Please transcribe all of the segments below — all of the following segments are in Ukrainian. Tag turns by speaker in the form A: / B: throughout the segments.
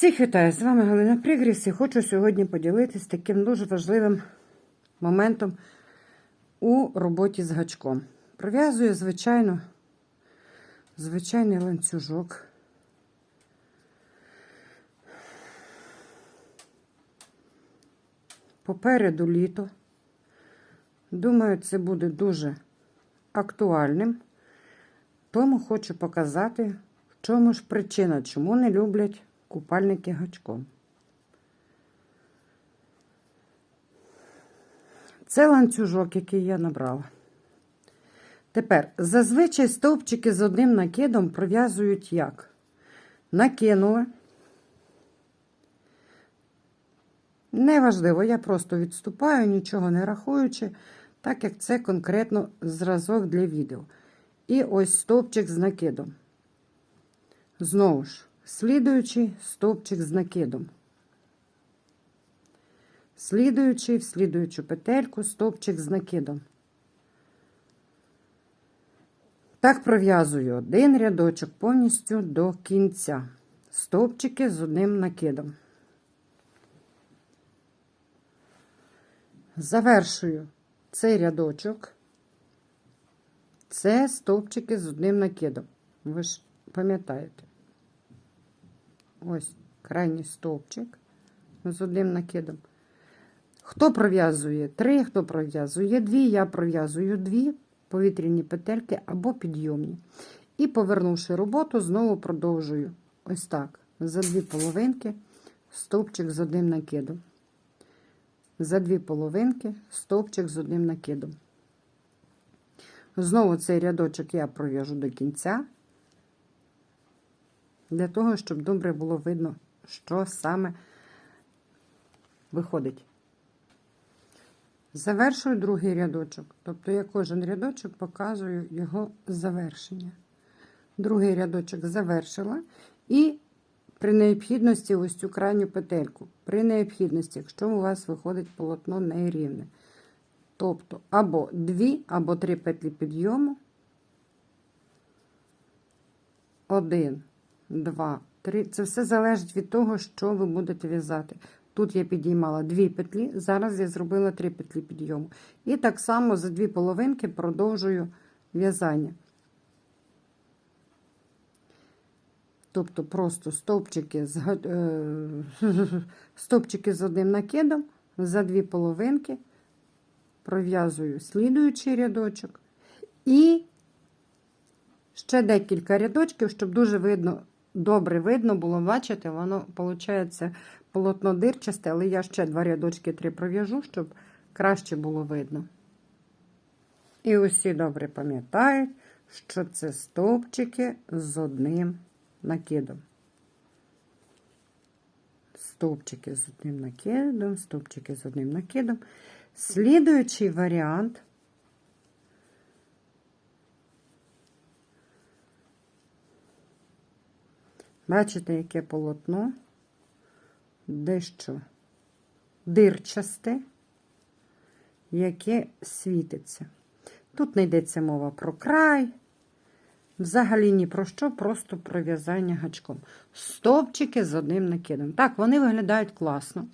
A: Всіх вітаю! З вами Галина Пригріс і хочу сьогодні поділитися таким дуже важливим моментом у роботі з гачком. Пров'язую, звичайно, звичайний ланцюжок. Попереду літо. Думаю, це буде дуже актуальним. Тому хочу показати, в чому ж причина, чому не люблять купальники гачком. Це ланцюжок, який я набрала. Тепер, зазвичай стовпчики з одним накидом пров'язують як? Накинули. Неважливо, я просто відступаю, нічого не рахуючи, так як це конкретно зразок для відео. І ось стовпчик з накидом. Знову ж, слідуючий стовпчик з накидом. Слідуючий в слідуючу петельку, стовпчик з накидом. Так пров'язую один рядочок повністю до кінця. Стовпчики з одним накидом. Завершую цей рядочок. Це стовпчики з одним накидом. Ви ж пам'ятаєте. Ось крайній стовпчик з одним накидом. Хто пров'язує три, хто пров'язує дві, я пров'язую дві повітряні петельки або підйомні. І, повернувши роботу, знову продовжую ось так. За дві половинки стовпчик з одним накидом. За дві половинки стовпчик з одним накидом. Знову цей рядочок я пров'яжу до кінця, для того, щоб добре було видно, що саме виходить. Завершую другий рядочок. Тобто я кожен рядочок показую його завершення. Другий рядочок завершила. І при необхідності ось цю крайню петельку. При необхідності, якщо у вас виходить полотно нерівне. Тобто або дві, або три петлі підйому. Один, два, три. Це все залежить від того, що ви будете в'язати. Тут я підіймала дві петлі, зараз я зробила три петлі підйому. І так само за дві половинки продовжую в'язання. Тобто просто стовпчики з, е, стовпчики з одним накидом за дві половинки пров'язую слідуючий рядочок. І ще декілька рядочків, щоб дуже видно, добре видно було, бачите, воно, виходить, полотно дирчасте, але я ще два рядочки три пров'яжу, щоб краще було видно. І усі добре пам'ятають, що це стовпчики з одним накидом. Стовпчики з одним накидом, стовпчики з одним накидом. Слідуючий варіант. Бачите, яке полотно? Дещо дирчасте, яке світиться. Тут не йдеться мова про край, взагалі ні про що, просто про в'язання гачком. Стовпчики з одним накидом. Так, вони виглядають класно.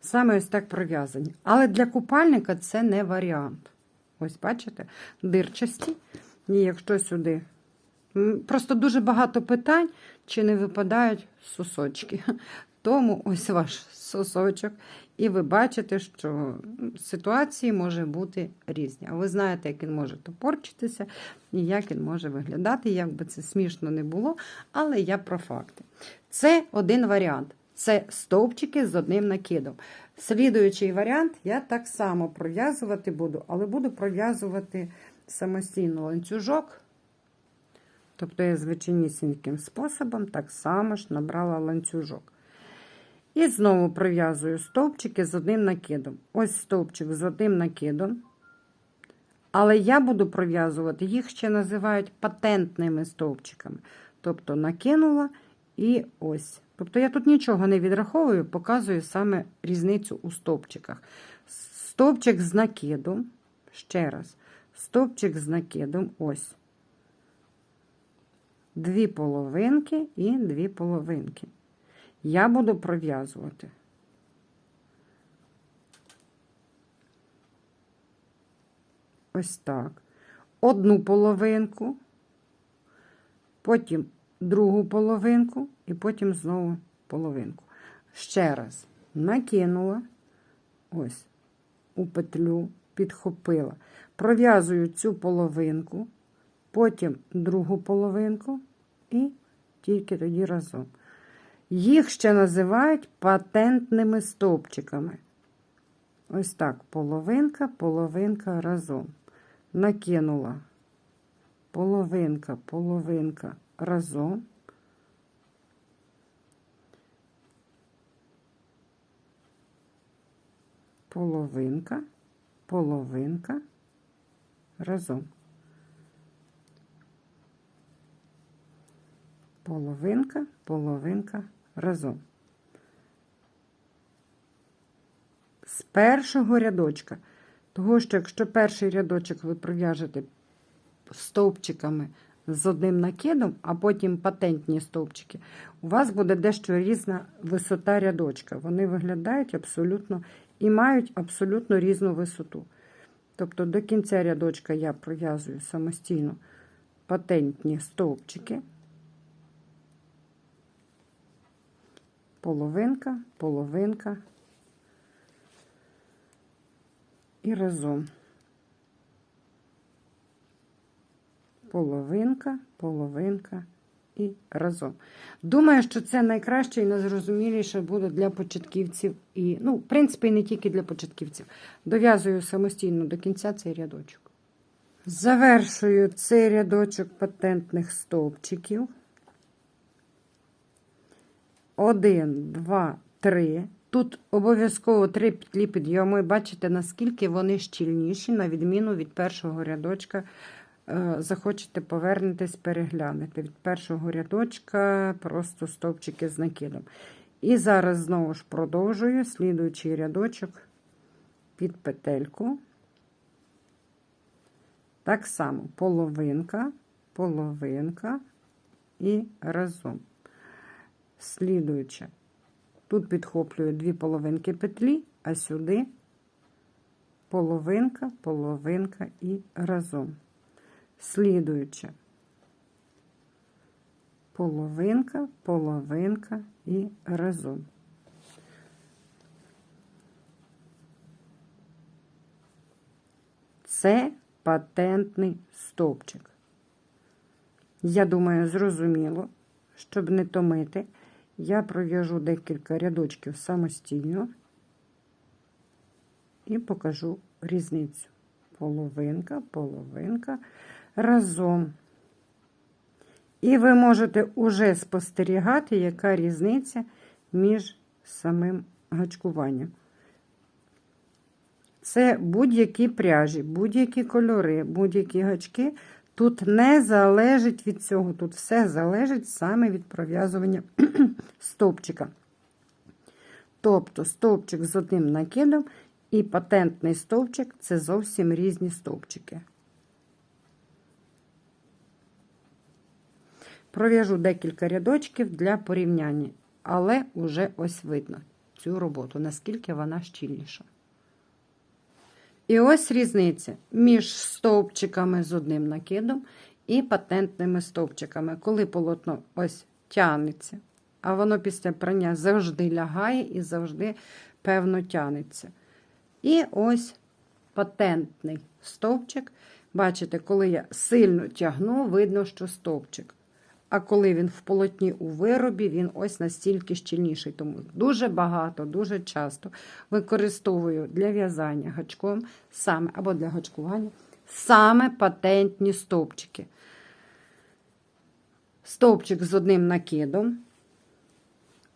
A: Саме ось так пров'язані. Але для купальника це не варіант. Ось, бачите, дирчасті. І якщо сюди. Просто дуже багато питань, чи не випадають сосочки. Тому ось ваш сосочок. І ви бачите, що ситуації може бути різні. А ви знаєте, як він може топорчитися, і як він може виглядати, як би це смішно не було, але я про факти. Це один варіант. Це стовпчики з одним накидом. Слідуючий варіант я так само пров'язувати буду, але буду пров'язувати самостійно ланцюжок. Тобто я звичайнісіньким способом так само ж набрала ланцюжок. І знову пров'язую стовпчики з одним накидом. Ось стовпчик з одним накидом. Але я буду пров'язувати, їх ще називають патентними стовпчиками. Тобто накинула і ось. Тобто я тут нічого не відраховую, показую саме різницю у стовпчиках. Стовпчик з накидом, ще раз, стовпчик з накидом, ось. Дві половинки і дві половинки. я буду пров'язувати. Ось так. Одну половинку, потім другу половинку і потім знову половинку. Ще раз накинула, ось, у петлю підхопила. Пров'язую цю половинку, потім другу половинку і тільки тоді разом. Їх ще називають патентними стовпчиками. Ось так, половинка, половинка разом. Накинула половинка, половинка разом. Половинка, половинка разом. Половинка, половинка разом. З першого рядочка. Того, що якщо перший рядочок ви пров'яжете стовпчиками з одним накидом, а потім патентні стовпчики, у вас буде дещо різна висота рядочка. Вони виглядають абсолютно і мають абсолютно різну висоту. Тобто до кінця рядочка я пров'язую самостійно патентні стовпчики. Половинка, половинка і разом. Половинка, половинка і разом. Думаю, що це найкраще і найзрозуміліше буде для початківців. І, ну, в принципі, не тільки для початківців. Дов'язую самостійно до кінця цей рядочок. Завершую цей рядочок патентних стовпчиків. Один, два, три. Тут обов'язково три петлі підйому. Бачите, наскільки вони щільніші, на відміну від першого рядочка. Е, Захочете повернутись, переглянути. Від першого рядочка просто стовпчики з накидом. І зараз знову ж продовжую слідуючий рядочок під петельку. Так само половинка, половинка і разом. Слідуюче. Тут підхоплюю дві половинки петлі, а сюди половинка, половинка і разом. Слідуюче. Половинка, половинка і разом. Це патентний стовпчик. Я думаю, зрозуміло, щоб не томити. Я пров'яжу декілька рядочків самостійно і покажу різницю. Половинка, половинка разом. І ви можете уже спостерігати, яка різниця між самим гачкуванням. Це будь-які пряжі, будь-які кольори, будь-які гачки. Тут не залежить від цього, тут все залежить саме від пров'язування стовпчика. Тобто стовпчик з одним накидом і патентний стовпчик це зовсім різні стовпчики. Пров'яжу декілька рядочків для порівняння, але вже ось видно цю роботу, наскільки вона щільніша. І ось різниця між стовпчиками з одним накидом і патентними стовпчиками. Коли полотно ось тянеться, а воно після прання завжди лягає і завжди, певно, тянеться. І ось патентний стовпчик. Бачите, коли я сильно тягну, видно, що стовпчик. А коли він в полотні у виробі, він ось настільки щільніший. Тому дуже багато, дуже часто використовую для в'язання гачком саме або для гачкування саме патентні стовпчики. Стовпчик з одним накидом,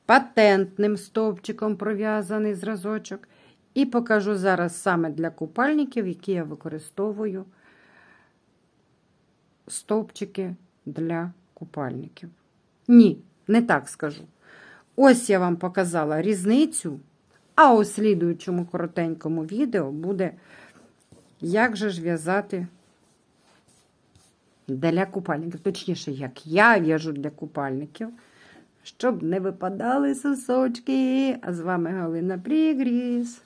A: патентним стовпчиком пров'язаний зразочок. І покажу зараз саме для купальників, які я використовую стовпчики для купальників. Ні, не так скажу. Ось я вам показала різницю, а у слідуючому коротенькому відео буде, як же ж в'язати для купальників. Точніше, як я в'яжу для купальників. щоб не випадали сосочки. А з вами Галина Прігріс.